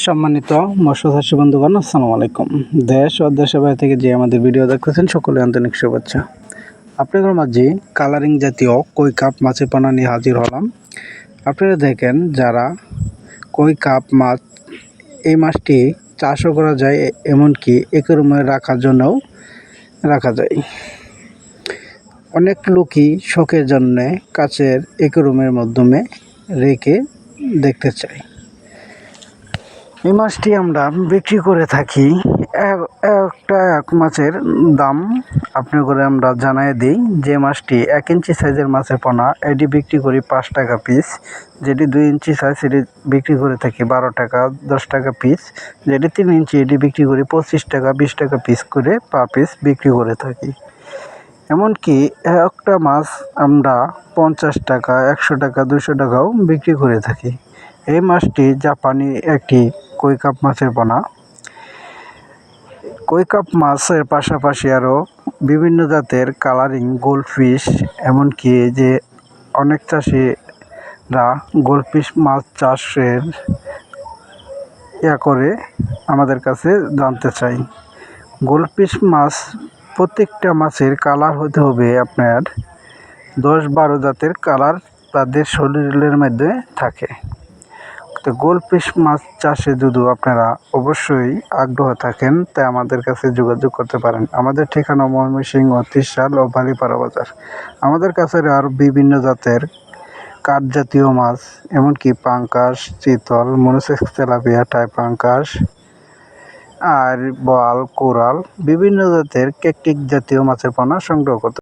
সম্মানিত মৎস্যচাষী বন্ধুগণ, আসসালামু আলাইকুম। দেশ ও দেশের বাইরে থেকে যে আমাদের ভিডিও দেখতেছেন, সকলে আন্তরিক শুভেচ্ছা। আপনাদের মাঝে কালারিং জাতীয় কই কাপ মাছের পানা নিয়ে হাজির হলাম। আপনারা দেখেন যারা কই কাপ মাছ এই মাছটি চাষও করা যায়, এমনকি একরমে রাখার জন্যও রাখা যায়। অনেক লোকই শখের জন্যে কাচের একরুমের মাধ্যমে রেখে দেখতে চায়। এই মাছটি আমরা বিক্রি করে থাকি। এক- একটা, এক মাছের দাম আপনি করে আমরা জানাই দিই যে মাছটি এক ইঞ্চি সাইজের মাছের পোনা। এটি বিক্রি করি পাঁচ টাকা পিস যেটি দুই ইঞ্চি সাইজ সেটি বিক্রি করে থাকি বারো টাকা, দশ টাকা পিস যেটি তিন ইঞ্চি এটি বিক্রি করি পঁচিশ টাকা, বিশ টাকা পিস করে পার পিস বিক্রি করে থাকি। এমনকি একটা মাছ আমরা পঞ্চাশ টাকা, একশো টাকা, দুশো টাকাও বিক্রি করে থাকি। এই মাছটি জাপানি একটি কৈকাপ মাছের পোনা কৈকাপ মাছের পাশাপাশি আরও বিভিন্ন জাতের কালারিং গোল্ডফিশ এমনকি যে অনেক চাষিরা গোল্ডফিশ মাছ চাষের ইয়া করে আমাদের কাছে জানতে চাই। গোল্ডফিশ মাছ প্রত্যেকটা মাছের কালার হতে হবে আপনার দশ বারো জাতের কালার তাদের শরীরের মধ্যে থাকে। তো গোল্ডফিশ মাছ চাষে যদি আপনারা অবশ্যই আগ্রহ থাকেন, তাই আমাদের কাছে যোগাযোগ করতে পারেন। আমাদের ঠিকানা ময়মনসিংহ ত্রিশাল ও বালিপাড়া বাজার। আমাদের কাছে আর বিভিন্ন জাতের কাঠ জাতীয় মাছ, এমনকি পাঙ্কাশ, চিতল, মনোসেক্স তেলাপিয়া, টাই পাঙ্কাশ, আর বল কোরাল, বিভিন্ন জাতের কেকটিক জাতীয় মাছের পোনা সংগ্রহ করতে